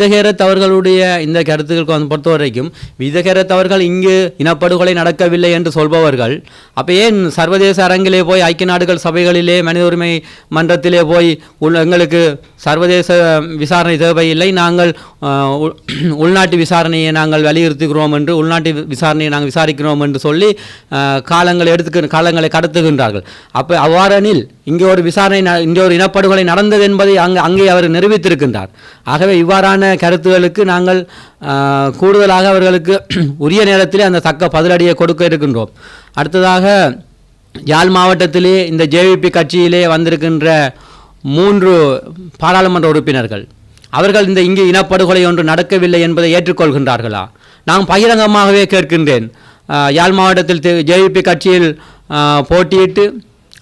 விதகேரத் அவர்களுடைய இந்த கருத்துக்களுக்கு வந்து பொறுத்த வரைக்கும் விதகேரத் அவர்கள் இங்கு இனப்படுகொலை நடக்கவில்லை என்று சொல்பவர்கள். அப்போ ஏன் சர்வதேச அரங்கிலே போய் ஐக்கிய நாடுகள் சபைகளிலே மனித உரிமை மன்றத்திலே போய் எங்களுக்கு சர்வதேச விசாரணை தேவையில்லை நாங்கள் உள்நாட்டு விசாரணையை நாங்கள் வலியுறுத்துகிறோம் என்று உள்நாட்டு விசாரணையை நாங்கள் விசாரிக்கிறோம் என்று சொல்லி காலங்களை எடுத்துக்க காலங்களை கடத்துகின்றார்கள். அப்போ அவ்வாறெனில் இங்கே ஒரு விசாரணை ந- இங்கே ஒரு இனப்படுகொலை நடந்தது என்பதை அங்கு அங்கே அவர் நிரூபித்திருக்கின்றார். ஆகவே இவ்வாறான கருத்துகளுக்கு நாங்கள் கூடுதலாக அவர்களுக்கு உரிய நேரத்திலே அந்த தக்க பதிலடியை கொடுக்க இருக்கின்றோம். அடுத்ததாக யாழ் மாவட்டத்திலே இந்த ஜேவிபி கட்சியிலே வந்திருக்கின்ற மூன்று பாராளுமன்ற உறுப்பினர்கள் அவர்கள் இந்த இங்கே இனப்படுகொலை ஒன்று நடக்கவில்லை என்பதை ஏற்றுக்கொள்கின்றார்களா? நான் பகிரங்கமாகவே கேட்கின்றேன். யாழ் மாவட்டத்தில் ஜேவிபி கட்சியில் போட்டியிட்டு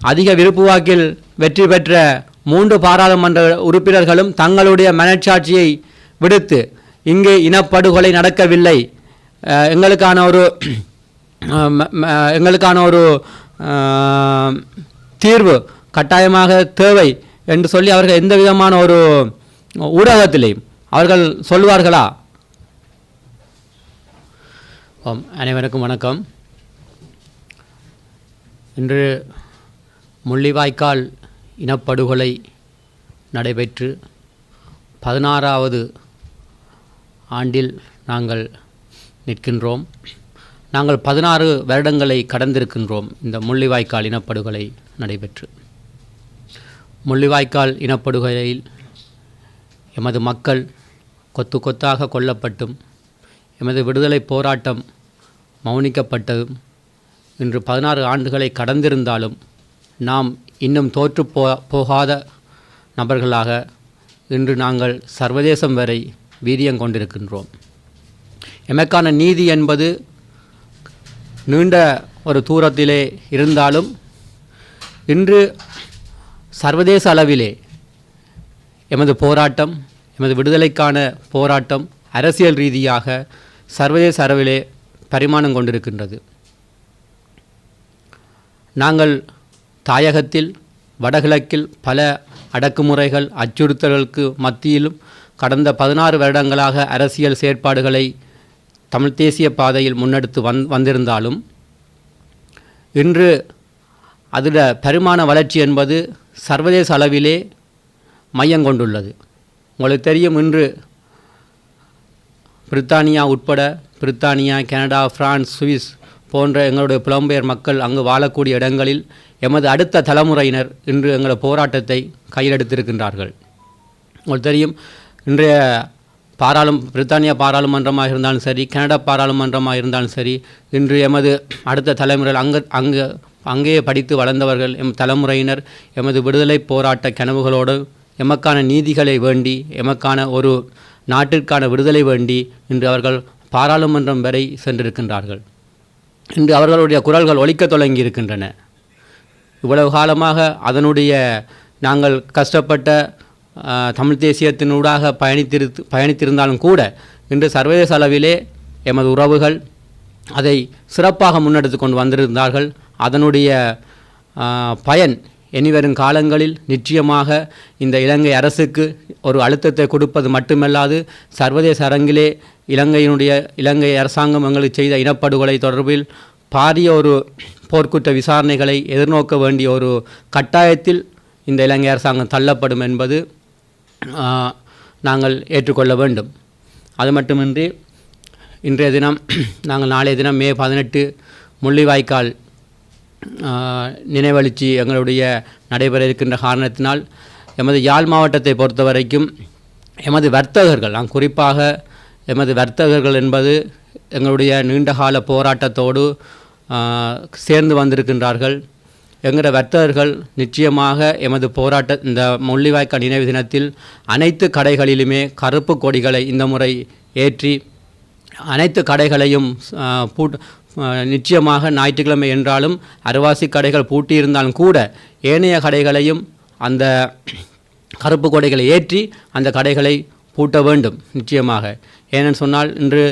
அதிக விருப்பு வாக்கில் வெற்றி பெற்ற மூன்று பாராளுமன்ற உறுப்பினர்களும் தங்களுடைய மனச்சாட்சியை விடுத்து இங்கு இனப்படுகொலை நடக்கவில்லை. எங்களுக்கான ஒரு ம- எங்களுக்கான ஒரு தீர்வு கட்டாயமாக தேவை என்று சொல்லி அவர்கள் எந்த விதமான ஒரு ஊடகத்திலையும் அவர்கள் சொல்வார்களா? ஓம் அனைவருக்கும் வணக்கம். இன்று முள்ளிவாய்க்கால் இனப்படுகொலை நடைபெற்று பதினாறாவது ஆண்டில் நாங்கள் நிற்கின்றோம். நாங்கள் பதினாறு வருடங்களை கடந்திருக்கின்றோம் இந்த முள்ளிவாய்க்கால் இனப்படுகொலை நடைபெற்று. முள்ளிவாய்க்கால் இனப்படுகொலையில் எமது மக்கள் கொத்து கொத்தாக கொல்லப்பட்டும் எமது விடுதலை போராட்டம் மௌனிக்கப்பட்டதும் இன்று பதினாறு ஆண்டுகளை கடந்திருந்தாலும் நாம் இன்னும் தோற்று போ போகாத நபர்களாக இன்று நாங்கள் சர்வதேசம் வரை வீரியம் கொண்டிருக்கின்றோம். எமக்கான நீதி என்பது நீண்ட ஒரு தூரத்திலே இருந்தாலும் இன்று சர்வதேச அளவிலே எமது போராட்டம் எமது விடுதலைக்கான போராட்டம் அரசியல் ரீதியாக சர்வதேச அளவிலே பரிமாணம் கொண்டிருக்கின்றது. நாங்கள் தாயகத்தில் வடகிழக்கில் பல அடக்குமுறைகள் அச்சுறுத்தல்களுக்கு மத்தியிலும் கடந்த பதினாறு வருடங்களாக அரசியல் செயற்பாடுகளை தமிழ் தேசிய பாதையில் முன்னெடுத்து வந் வந்திருந்தாலும் இன்று அதில் பரிமாண வளர்ச்சி என்பது சர்வதேச அளவிலே மையம் கொண்டுள்ளது. உங்களுக்கு தெரியும் இன்று பிரித்தானியா உட்பட பிரித்தானியா கனடா பிரான்ஸ் சுவிஸ் போன்ற எங்களுடைய புலம்பெயர் மக்கள் அங்கு வாழக்கூடிய இடங்களில் எமது அடுத்த தலைமுறையினர் இன்று எங்களது போராட்டத்தை கையிலெடுத்திருக்கின்றார்கள். உங்களுக்கு தெரியும் இன்றைய பாராளும் பிரித்தானிய பாராளுமன்றமாக இருந்தாலும் சரி கனடா பாராளுமன்றமாக இருந்தாலும் சரி இன்று எமது அடுத்த தலைமுறையில் அங்கு அங்கு அங்கேயே படித்து வளர்ந்தவர்கள் எம் தலைமுறையினர் எமது விடுதலை போராட்ட கனவுகளோடு எமக்கான நீதிகளை வேண்டி எமக்கான ஒரு நாட்டிற்கான விடுதலை வேண்டி இன்று அவர்கள் பாராளுமன்றம் வரை சென்றிருக்கின்றார்கள். இன்று அவர்களுடைய குரல்கள் ஒழிக்க தொடங்கி இருக்கின்றன இவ்வளவு காலமாக அதனுடைய நாங்கள் கஷ்டப்பட்ட தமிழ் தேசியத்தினூடாக பயணித்திரு பயணித்திருந்தாலும் கூட இன்று சர்வதேச அளவிலே எமது உறவுகள் அதை சிறப்பாக முன்னெடுத்து கொண்டு வந்திருந்தார்கள். அதனுடைய பயன் இனிவரும் காலங்களில் நிச்சயமாக இந்த இலங்கை அரசுக்கு ஒரு அழுத்தத்தை கொடுப்பது மட்டுமல்லாது சர்வதேச அரங்கிலே இலங்கையினுடைய இலங்கை அரசாங்கம் எங்களுக்கு செய்த இனப்படுகொலை தொடர்பில் பாரிய ஒரு போர்க்குற்ற விசாரணைகளை எதிர்நோக்க வேண்டிய ஒரு கட்டாயத்தில் இந்த இலங்கை அரசாங்கம் தள்ளப்படும் என்பது நாங்கள் ஏற்றுக்கொள்ள வேண்டும். அது மட்டுமின்றி இன்றைய தினம் நாங்கள் நாளைய தினம் மே பதினெட்டு முள்ளிவாய்க்கால் நினைவழிச்சி எங்களுடைய நடைபெற இருக்கின்ற காரணத்தினால் எமது யாழ் மாவட்டத்தை பொறுத்த வரைக்கும் எமது வர்த்தகர்கள் நான் குறிப்பாக எமது வர்த்தகர்கள் என்பது எங்களுடைய நீண்டகால போராட்டத்தோடு சேர்ந்து வந்திருக்கின்றார்கள். எங்களோட வர்த்தகர்கள் நிச்சயமாக எமது போராட்ட இந்த முள்ளிவாய்க்கால் நினைவு தினத்தில் அனைத்து கடைகளிலுமே கருப்பு கொடிகளை இந்த முறை ஏற்றி அனைத்து கடைகளையும் ஆ, பூட் நிச்சயமாக ஞாயிற்றுக்கிழமை என்றாலும் அருவாசி கடைகள் பூட்டியிருந்தாலும் கூட ஏனைய கடைகளையும் அந்த கருப்பு கொடைகளை ஏற்றி அந்த கடைகளை பூட்ட வேண்டும் நிச்சயமாக. ஏனென்னு சொன்னால் இன்று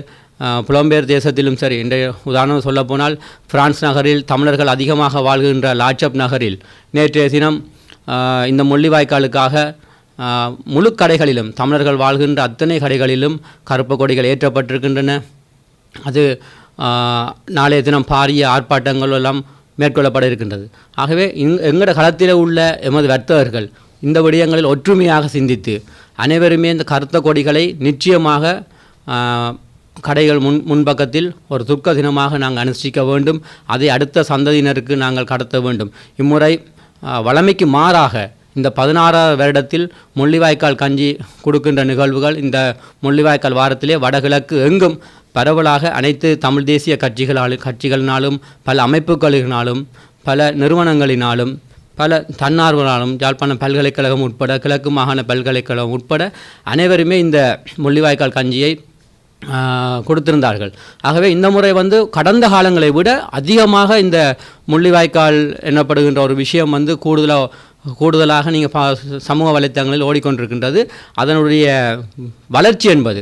புலம்பெயர் தேசத்திலும் சரி இன்றைய உதாரணம் சொல்லப்போனால் பிரான்ஸ் நகரில் தமிழர்கள் அதிகமாக வாழ்கின்ற லாட்சப் நகரில் நேற்றைய தினம் இந்த முள்ளிவாய்க்காலுக்காக முழு கடைகளிலும் தமிழர்கள் வாழ்கின்ற அத்தனை கடைகளிலும் கருப்பு கொடிகள் ஏற்றப்பட்டிருக்கின்றன. அது நாளைய தினம் பாரிய ஆர்ப்பாட்டங்கள் எல்லாம் மேற்கொள்ளப்பட இருக்கின்றது. ஆகவே இங் எங்களோட களத்தில் உள்ள எமது வர்த்தகர்கள் இந்த விடயங்களில் ஒற்றுமையாக சிந்தித்து அனைவருமே இந்த கருத்த கொடிகளை நிச்சயமாக கடைகள் முன் முன்பக்கத்தில் ஒரு துக்க தினமாக நாங்கள் அனுஷ்டிக்க வேண்டும். அதை அடுத்த சந்ததியினருக்கு நாங்கள் கடத்த வேண்டும். இம்முறை வளமைக்கு வழமைக்கு மாறாக இந்த பதினாறாவது வருடத்தில் முள்ளிவாய்க்கால் கஞ்சி கொடுக்கின்ற நிகழ்வுகள் இந்த முள்ளிவாய்க்கால் வாரத்திலே வடகிழக்கு எங்கும் பரவலாக அனைத்து தமிழ் தேசிய கட்சிகளாலும் கட்சிகளினாலும் பல அமைப்புகளினாலும் பல நிறுவனங்களினாலும் பல தன்னார்வலாலும் யாழ்ப்பாணம் பல்கலைக்கழகம் உட்பட கிழக்கு மாகாண பல்கலைக்கழகம் உட்பட அனைவருமே இந்த முள்ளிவாய்க்கால் கஞ்சியை கொடுத்திருந்தார்கள். ஆகவே இந்த முறை வந்து கடந்த காலங்களை விட அதிகமாக இந்த முள்ளிவாய்க்கால் எனப்படுகின்ற ஒரு விஷயம் வந்து கூடுதலாக கூடுதலாக நீங்கள் பா சமூக வலைத்தளங்களில் ஓடிக்கொண்டிருக்கின்றது. அதனுடைய வளர்ச்சி என்பது.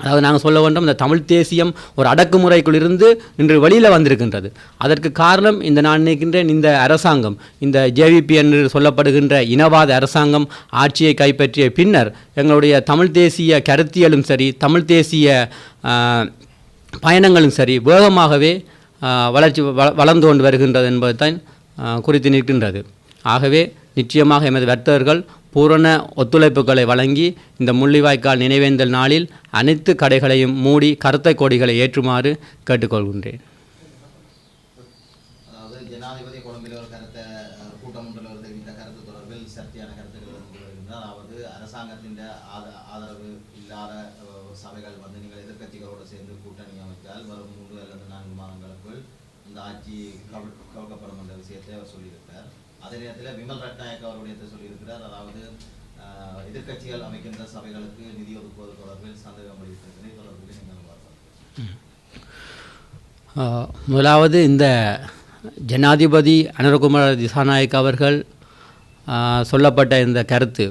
அதாவது நாங்கள் சொல்ல வேண்டும் இந்த தமிழ் தேசியம் ஒரு அடக்குமுறைக்குள்ளிருந்து இன்று வெளியில் வந்திருக்கின்றது. அதற்கு காரணம் இந்த நான் நினைக்கின்றேன் இந்த அரசாங்கம். இந்த ஜேவிபி என்று சொல்லப்படுகின்ற இனவாத அரசாங்கம் ஆட்சியை கைப்பற்றிய பின்னர் எங்களுடைய தமிழ் தேசிய கருத்தியலும் சரி தமிழ் தேசிய பயணங்களும் சரி வேகமாகவே வளர்ச்சி வளர்ந்து கொண்டு வருகின்றது என்பதுதான் குறித்து நிற்கின்றது. ஆகவே நிச்சயமாக எமது வர்த்தகர்கள் பூரண ஒத்துழைப்புகளை வழங்கி இந்த முள்ளிவாய்க்கால் நினைவேந்தல் நாளில் அனைத்து கடைகளையும் மூடி கருத்தை கொடிகளை ஏற்றுமாறு கேட்டுக்கொள்கின்றேன். அரசாங்கத்தின் ஆதரவு இல்லாத சபைகள் கூட்டணி ஆட்சி கவிழ்க்கப்படும் என்ற விஷயத்தை அவர் சொல்லியிருக்கார் அதே நேரத்தில் விமல் ரட்நாயக் அவருடைய சொல்லியிருக்கிறார். அதாவது எதிர்கட்சிகள் அமைக்கின்ற சபைகளுக்கு நிதி ஒதுக்குவது தொடர்பில் சந்தேகம் வெளியிட்டிருக்கிறது தொடர்பில் நீங்கள் முதலாவது இந்த ஜனாதிபதி அனர்குமார் திசாநாயக் அவர்கள் சொல்லப்பட்ட இந்த கருத்து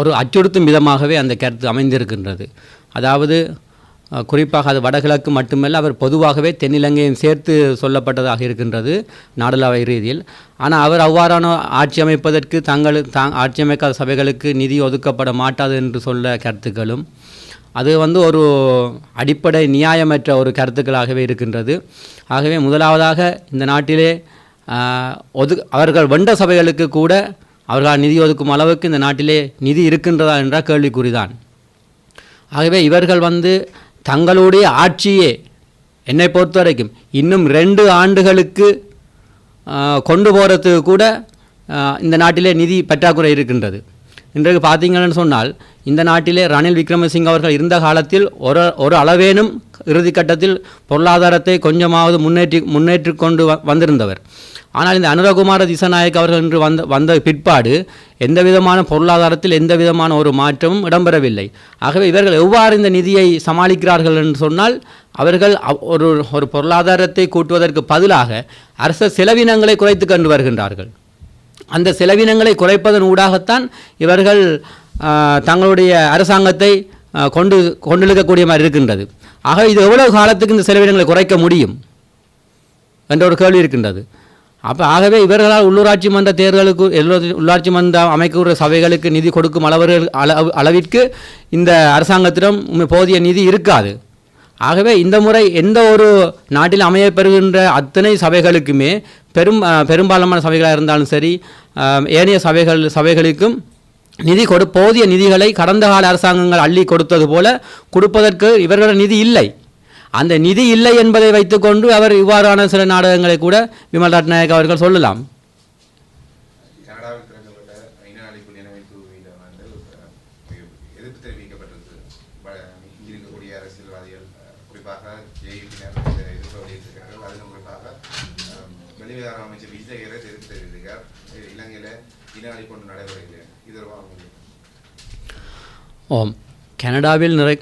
ஒரு அச்சுறுத்தும் விதமாகவே அந்த கருத்து அமைந்திருக்கின்றது. அதாவது குறிப்பாக அது வடகிழக்கு மட்டுமல்ல அவர் பொதுவாகவே தென்னிலங்கையும் சேர்த்து சொல்லப்பட்டதாக இருக்கின்றது நாடளாவை ரீதியில். ஆனால் அவர் அவ்வாறான ஆட்சி அமைப்பதற்கு தங்கள் தாங் ஆட்சி அமைக்காத சபைகளுக்கு நிதி ஒதுக்கப்பட மாட்டாது என்று சொல்ல கருத்துக்களும். அது வந்து ஒரு அடிப்படை நியாயமற்ற ஒரு கருத்துக்களாகவே இருக்கின்றது. ஆகவே முதலாவதாக இந்த நாட்டிலே ஒது அவர்கள் வெண்ட சபைகளுக்கு கூட அவர்களால் நிதி ஒதுக்கும் அளவுக்கு இந்த நாட்டிலே நிதி இருக்கின்றதா என்ற கேள்விக்குறிதான். ஆகவே இவர்கள் வந்து தங்களுடைய ஆட்சியே என்னை பொறுத்த வரைக்கும் இன்னும் ரெண்டு ஆண்டுகளுக்கு கொண்டு போகிறதுக்கு கூட இந்த நாட்டிலே நிதி பற்றாக்குறை இருக்கின்றது. இன்றைக்கு பார்த்தீங்கன்னு சொன்னால் இந்த நாட்டிலே ரணில் விக்ரமசிங்க அவர்கள் இருந்த காலத்தில் ஒரு ஒரு அளவேனும் இறுதிக்கட்டத்தில் பொருளாதாரத்தை கொஞ்சமாவது முன்னேற்றி முன்னேற்றி கொண்டு வ- வந்திருந்தவர். ஆனால் இந்த அனுரகுமார திசநாயக் அவர்கள் இன்று வந்த வந்த பிற்பாடு எந்த விதமான பொருளாதாரத்தில் எந்த விதமான ஒரு மாற்றமும் இடம்பெறவில்லை. ஆகவே இவர்கள் எவ்வாறு இந்த நிதியை சமாளிக்கிறார்கள் என்று சொன்னால் அவர்கள் ஒரு ஒரு பொருளாதாரத்தை கூட்டுவதற்கு பதிலாக அரச செலவினங்களை குறைத்து கண்டு வருகின்றார்கள். அந்த செலவினங்களை குறைப்பதன் ஊடாகத்தான் இவர்கள் தங்களுடைய அரசாங்கத்தை கொண்டு கொண்டிருக்கக்கூடிய மாதிரி இருக்கின்றது. ஆக இது எவ்வளவு காலத்துக்கு இந்த செலவினங்களை குறைக்க முடியும்? என்ற ஒரு கேள்வி இருக்கின்றது. அப்போ ஆகவே இவர்களால் உள்ளூராட்சி மன்ற தேர்தலுக்கு உள்ளாட்சி மன்றம் அமைக்கிற சபைகளுக்கு நிதி கொடுக்கும் அளவர்கள் அளவு அளவிற்கு இந்த அரசாங்கத்திடம் போதிய நிதி இருக்காது. ஆகவே இந்த முறை எந்த ஒரு நாட்டில் அமையப்பெறுகின்ற அத்தனை சபைகளுக்குமே பெரும் பெரும்பாலான சபைகளாக இருந்தாலும் சரி ஏனைய சபைகள் சபைகளுக்கும் நிதி கொடு போதிய நிதிகளை கடந்த கால அரசாங்கங்கள் அள்ளி கொடுத்தது போல கொடுப்பதற்கு இவர்களிடம் நிதி இல்லை. அந்த நிதி இல்லை என்பதை வைத்துக்கொண்டு அவர் இவ்வாறான சில நாடகங்களை கூட விமல் ரட்நாயக் அவர்கள் சொல்லலாம். இலங்கையில இன அழிப்பு நடைபெறுகிறது இது ஓம். கனடாவில் நிறை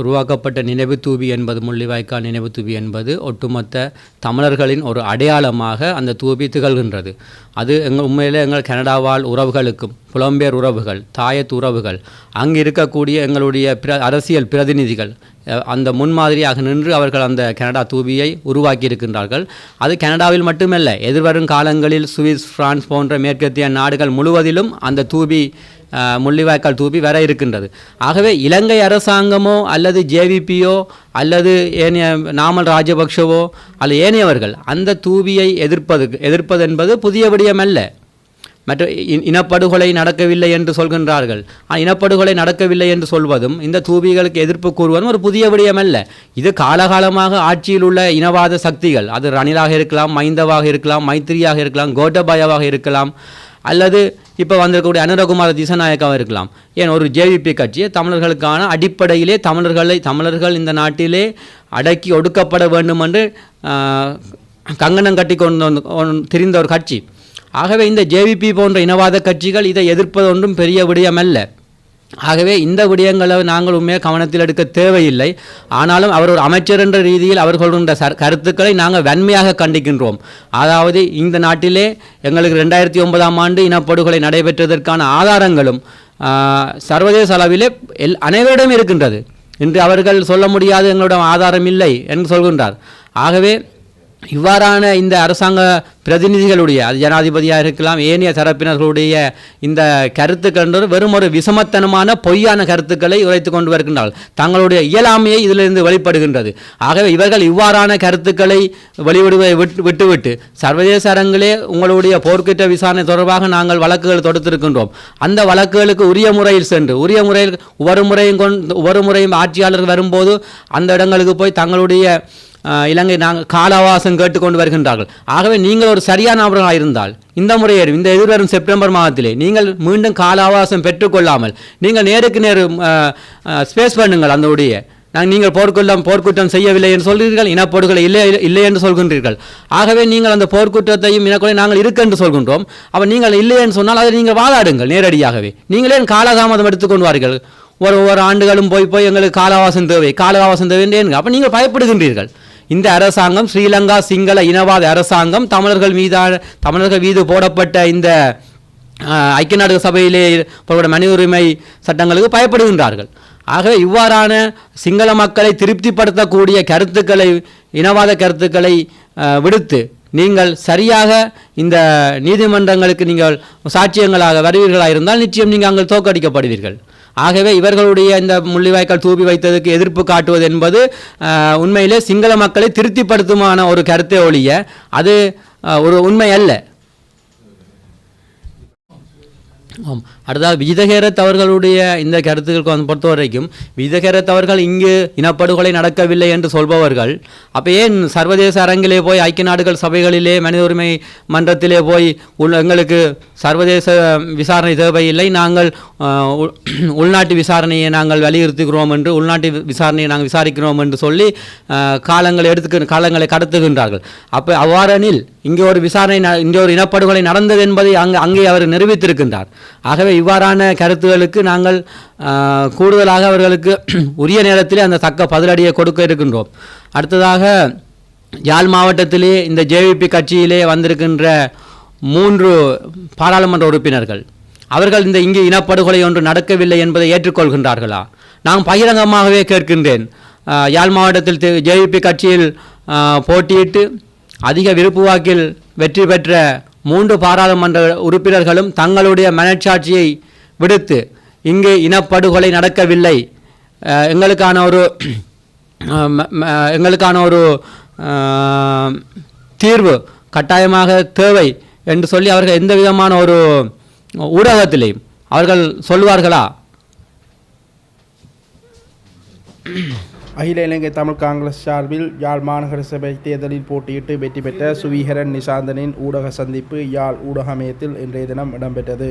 உருவாக்கப்பட்ட நினைவு தூபி என்பது முள்ளிவாய்க்கால் நினைவு தூபி என்பது ஒட்டுமொத்த தமிழர்களின் ஒரு அடையாளமாக அந்த தூபி திகழ்கின்றது. அது எங்கள் உண்மையிலே எங்கள் கனடாவால் உறவுகளுக்கும் புலம்பெயர் உறவுகள் தாயத்து உறவுகள் அங்கு இருக்கக்கூடிய எங்களுடைய பிர அரசியல் பிரதிநிதிகள் அந்த முன்மாதிரியாக நின்று அவர்கள் அந்த கனடா தூபியை உருவாக்கி இருக்கின்றார்கள் அது கனடாவில் மட்டுமல்ல எதிர்வரும் காலங்களில் சுவிஸ் பிரான்ஸ் போன்ற மேற்கத்திய நாடுகள் முழுவதிலும் அந்த தூபி முள்ளிவாய்க்கால் தூப்பி வர இருக்கின்றது. ஆகவே இலங்கை அரசாங்கமோ அல்லது ஜேவிபியோ அல்லது ஏனைய நாமல் ராஜபக்ஷவோ அல்லது ஏனையவர்கள் அந்த தூபியை எதிர்ப்பது எதிர்ப்பது என்பது புதிய விடயமல்ல மற்ற இனப்படுகொலை நடக்கவில்லை என்று சொல்கின்றார்கள். ஆனால் இனப்படுகொலை நடக்கவில்லை என்று சொல்வதும் இந்த தூபிகளுக்கு எதிர்ப்பு கூறுவதும் ஒரு புதிய விடயமல்ல இது காலகாலமாக ஆட்சியில் உள்ள இனவாத சக்திகள். அது ரணிலாக இருக்கலாம் மைந்தவாக இருக்கலாம் மைத்திரியாக இருக்கலாம் கோட்டபாயாவாக இருக்கலாம். அல்லது இப்போ வந்திருக்கக்கூடிய அனுரகுமார திசநாயக்காவாக இருக்கலாம். ஏன் ஒரு ஜேவிபி கட்சியை தமிழர்களுக்கான அடிப்படையிலே தமிழர்களை தமிழர்கள் இந்த நாட்டிலே அடக்கி ஒடுக்கப்பட வேண்டும் என்று கங்கணம் கட்டி கொண்டு வந்து- கொண்டு திரிந்த ஒரு கட்சி. ஆகவே இந்த ஜேவிபி போன்ற இனவாத கட்சிகள் இதை எதிர்ப்பது ஒன்றும் பெரிய விடயமல்ல. ஆகவே இந்த விடயங்களை நாங்கள் உண்மையாக கவனத்தில் எடுக்க தேவையில்லை. ஆனாலும் அவர் ஒரு அமைச்சர் என்ற ரீதியில் அவர்களுடைய சர் கருத்துக்களை நாங்கள் வன்மையாக கண்டிக்கின்றோம். அதாவது இந்த நாட்டிலே எங்களுக்கு ரெண்டாயிரத்தி ஒன்பதாம் ஆண்டு இனப்படுகொலை நடைபெற்றதற்கான ஆதாரங்களும் சர்வதேச அளவிலே எல் அனைவரிடம் இருக்கின்றது. இன்று அவர்கள் சொல்ல முடியாது எங்களிடம் ஆதாரம் இல்லை என்று சொல்கின்றார். ஆகவே இவ்வாறான இந்த அரசாங்க பிரதிநிதிகளுடைய அது ஜனாதிபதியாக இருக்கலாம் ஏனைய தரப்பினர்களுடைய இந்த கருத்துக்கள் என்பது வெறும் ஒரு விசமத்தனமான பொய்யான கருத்துக்களை உரைத்து கொண்டு வருகின்றார்கள். தங்களுடைய இயலாமையை இதிலிருந்து வெளிப்படுகின்றது. ஆகவே இவர்கள் இவ்வாறான கருத்துக்களை வெளிவிடுவதை விட்டு விட்டுவிட்டு சர்வதேச அரங்கிலே உங்களுடைய போர்க்குற்ற விசாரணை தொடர்பாக நாங்கள் வழக்குகள் தொடுத்திருக்கின்றோம். அந்த வழக்குகளுக்கு உரிய முறையில் சென்று உரிய முறையில் ஒவ்வொரு முறையும் கொண்டு ஒவ்வொரு முறையும் ஆட்சியாளர்கள் வரும்போது அந்த இடங்களுக்கு போய் தங்களுடைய இலங்கை நாங்கள் காலாவாசம் கேட்டுக்கொண்டு வருகின்றார்கள். ஆகவே நீங்கள் ஒரு சரியான நபர்களாக இருந்தால் இந்த முறையேறும் இந்த எதிர்வரும் செப்டம்பர் மாதத்திலே நீங்கள் மீண்டும் காலாவாசம் பெற்றுக்கொள்ளாமல் நீங்கள் நேருக்கு நேரு ஸ்பேஸ் பண்ணுங்கள் அந்த உடைய நாங்கள் நீங்கள் போர்க்குள்ளம் போர்க்குற்றம் செய்யவில்லை என்று சொல்கிறீர்கள் இனப்படுகொலை இல்லை இல்லை என்று சொல்கின்றீர்கள். ஆகவே நீங்கள் அந்த போர்க்குற்றத்தையும் இனக்கொலை நாங்கள் இருக்கு என்று சொல்கின்றோம். அப்போ நீங்கள் இல்லை என்று சொன்னால் அதை நீங்கள் வாதாடுங்கள் நேரடியாகவே. நீங்களே காலதாமதம் எடுத்துக்கொண்டு வாருங்கள்? ஒரு ஒரு ஆண்டுகளும் போய் போய் எங்களுக்கு காலவாசம் தேவை காலவாசம் தேவை என்று அப்போ நீங்கள் பயப்படுகின்றீர்கள். இந்த அரசாங்கம் ஸ்ரீலங்கா சிங்கள இனவாத அரசாங்கம் தமிழர்கள் மீதான தமிழர்கள் மீது போடப்பட்ட இந்த ஐக்கிய நாடுகள் சபையிலே மனித உரிமை சட்டங்களுக்கு பயப்படுகின்றார்கள். ஆகவே இவ்வாறான சிங்கள மக்களை திருப்திப்படுத்தக்கூடிய கருத்துக்களை இனவாத கருத்துக்களை விடுத்து நீங்கள் சரியாக இந்த நீதிமன்றங்களுக்கு நீங்கள் சாட்சியங்களாக வருவீர்களாக இருந்தால் நிச்சயம் நீங்கள் அங்கே தோற்கடிக்கப்படுவீர்கள். ஆகவே இவர்களுடைய இந்த முள்ளிவாய்க்கால் தூபி வைத்ததுக்கு எதிர்ப்பு காட்டுவது என்பது உண்மையிலே சிங்கள மக்களை திருப்திப்படுத்துமான ஒரு கருத்தை ஒழிய அது ஒரு உண்மை அல்ல. ஆம். அடுத்தது விஜிதகேரத் அவர்களுடைய இந்த கருத்துக்களுக்கு வந்து பொறுத்த வரைக்கும் விஜிதகேரத் அவர்கள் இங்கு இனப்படுகொலை நடக்கவில்லை என்று சொல்பவர்கள். அப்போ ஏன் சர்வதேச அரங்கிலே போய் ஐக்கிய நாடுகள் சபைகளிலே மனித உரிமை மன்றத்திலே போய் எங்களுக்கு சர்வதேச விசாரணை தேவையில்லை நாங்கள் உள்நாட்டு விசாரணையை நாங்கள் வலியுறுத்துகிறோம் என்று உள்நாட்டு விசாரணையை நாங்கள் விசாரிக்கிறோம் என்று சொல்லி காலங்களை எடுத்துக்க காலங்களை கடத்துகின்றார்கள். அப்போ அவ்வாறெனில் இங்கே ஒரு விசாரணை ந- இங்கே ஒரு இனப்படுகொலை நடந்தது என்பதை அங்கே அங்கே அவர் நிரூபித்திருக்கின்றார். ஆகவே இவ்வாறான கருத்துகளுக்கு நாங்கள் கூடுதலாக அவர்களுக்கு உரிய நேரத்தில் அந்த தக்க பதிலடியை கொடுக்க இருக்கின்றோம். அடுத்ததாக யாழ் மாவட்டத்திலே இந்த ஜேவிபி கட்சியிலே வந்திருக்கின்ற மூன்று பாராளுமன்ற உறுப்பினர்கள். அவர்கள் இந்த இங்கே இனப்படுகொலை ஒன்று நடக்கவில்லை என்பதை ஏற்றுக்கொள்கின்றார்களா? நான் பகிரங்கமாகவே கேட்கின்றேன். யாழ் மாவட்டத்தில் ஜேவிபி கட்சியில் போட்டியிட்டு அதிக விருப்பு வாக்கில் வெற்றி பெற்ற மூன்று பாராளுமன்ற உறுப்பினர்களும் தங்களுடைய மனச்சாட்சியை விடுத்து இங்கு இனப்படுகொலை நடக்கவில்லை. எங்களுக்கான ஒரு எங்களுக்கான ஒரு தீர்வு கட்டாயமாக தேவை என்று சொல்லி அவர்கள் எந்த விதமான ஒரு ஊடகத்திலையும் அவர்கள் சொல்வார்களா? அகில இலங்கை தமிழ் காங்கிரஸ் சார்பில் யாழ் மாநகர சபை தேர்தலில் போட்டியிட்டு வெற்றி பெற்ற சுவீகரன் நிசாந்தனின் ஊடக சந்திப்பு யாழ் ஊடக மையத்தில் இன்றைய தினம் இடம்பெற்றது.